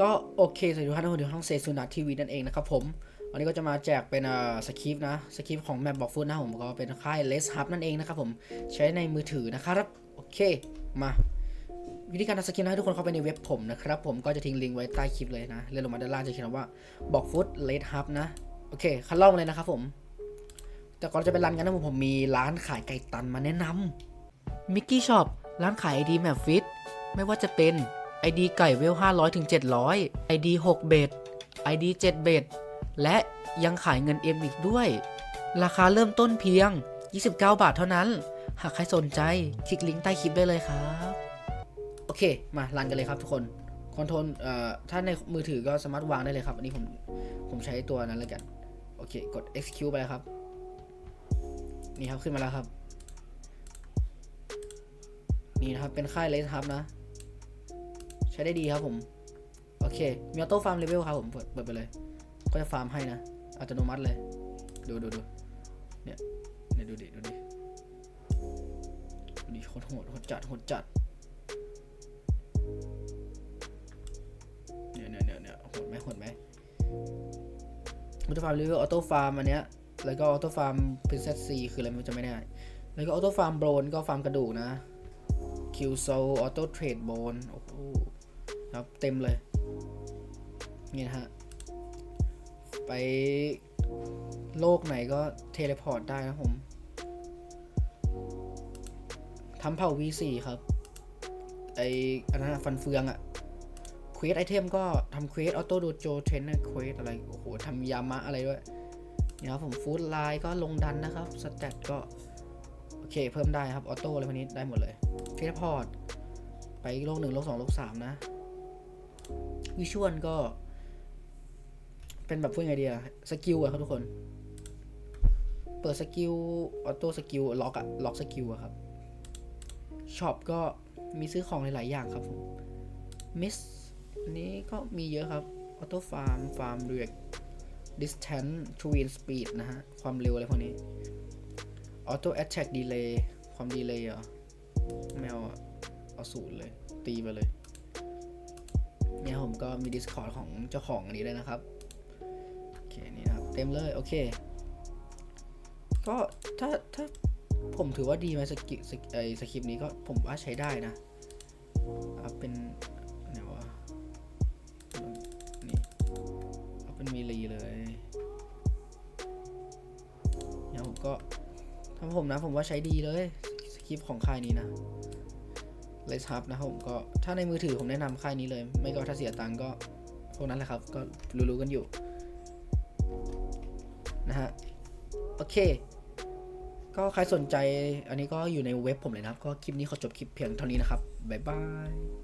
ก็โอเคสวัสดีทุกท่านทุกคนที่ห้องเซซูนัททีวีนั่นเองนะครับผม วันนี้ก็จะมาแจกเป็นสคริปต์นะสคริปต์ของแมปบอกฟุตนะผมก็เป็นค่ายเลสฮับนั่นเองนะครับผมใช้ในมือถือนะครับโอเคมา วิธีการทำสคริปต์นะให้ทุกคนเข้าไปในเว็บผมนะครับผมก็จะทิ้งลิงก์ไว้ใต้คลิปเลยนะเลื่อนลงมาด้านล่างจะเขียนว่าบอกฟุตเลสฮับนะโอเคคันล่องเลยนะครับผม แต่ก่อนจะไปรันกันนะผมผมมีร้านขายไก่ตันมาแนะนำมิกกี้ช็อปร้านขายไอดีแมปฟิตไม่ว่าจะเป็น ID ไก่เวล 500ถึง700 ID 6 เบต ID 7 เบต และยังขายเงินเอ็มอีกด้วย ราคาเริ่มต้นเพียง 29 บาทเท่านั้น หากใครสนใจ คลิกลิงก์ใต้คลิปได้เลยครับ โอเค มารันกันเลยครับทุกคน คอนโทรลเอ่อถ้าในมือถือก็สามารถวางได้เลยครับ อันนี้ผม ผมใช้ตัวนั้นเลยกัน โอเค กด execute ไปแล้วครับ นี่ครับขึ้นมาแล้วครับ นี่นะครับ เป็นค่ายเลสฮับนะ ใช้ได้ดีครับผม โอเค มีออโต้ฟาร์มเลเวลครับผมเปิดไปเลย ก็จะฟาร์มให้นะ อัตโนมัติเลย ดูดูดูเนี่ยเนี่ยดูดิ ดูดิ ดูดิโคตรโหดโหดจัดโหดจัดเนี่ยเนี่ยเนี่ยเนี่ยโหดไหมโหดไหมออโต้ฟาร์มเลเวลออโต้ฟาร์มอันเนี้ย แล้วก็ออโต้ฟาร์มพรินเซสซีคืออะไรไม่จะไม่ได้แล้วก็ออโต้ฟาร์มโบนก็ฟาร์มกระดูกนะคิวโซออโต้เทรดโบนโอ้โห ครับเต็มเลยนี่นะฮะไปโลกไหนก็เทเลพอร์ตได้นะผมทำเผ่า V4 ครับ ไออันนั้นฟันเฟืองอะเควสไอเทมก็ทำเควสออโต้โดโจเทรนเนอร์เควสอะไร โอ้โหทำยามะอะไรด้วยนี่ครับผมฟู้ดไลน์ก็ลงดันนะครับ สแตทก็ โอเค เพิ่มได้ครับ ออโต้อะไรพวกนี้ได้หมดเลยเทเลพอร์ต ไปโลกหนึ่งโลกสองโลกสามนะ วิชวลก็ เป็นแบบพูดไงดีอะสกิลอะครับทุกคน เปิดสกิลออโต้สกิลล็อกอะล็อกสกิลอะครับช็อปก็มีซื้อของหลาย ๆ อย่างครับผมมิสอันนี้ก็มีเยอะครับออโต้ฟาร์มฟาร์มเรียกดิสแทนทรูนสปีดนะฮะ ความเร็วอะไรพวกนี้ออโต้แอ t แทกดีเลย์ความดีเลย์เหรอไม่เอาอะเอาศูนย์เลย ตีไปเลย เนี่ยผมก็มี Discord ของเจ้าของอันนี้เลยนะครับ โอเค นี่นะครับ เต็มเลย โอเค ก็ถ้าถ้าผมถือว่าดีไหมสกิสไอสคริปต์นี้ก็ผมว่าใช้ได้นะเอาเป็นไหนวะนี่เอาเป็นมีลีเลยเนี่ยผมก็ถ้าผมนะผมว่าใช้ดีเลยสคริปต์ของค่ายนี้นะ เลสฮับนะครับผมก็ถ้าในมือถือผมแนะนำค่ายนี้เลย ไม่ก็ถ้าเสียตังก็พวกนั้นแหละครับ ก็รู้ๆกันอยู่นะฮะโอเค ก็ใครสนใจอันนี้ก็อยู่ในเว็บผมเลยนะครับ ก็คลิปนี้ขอจบคลิปเพียงเท่านี้นะครับ บ๊ายบาย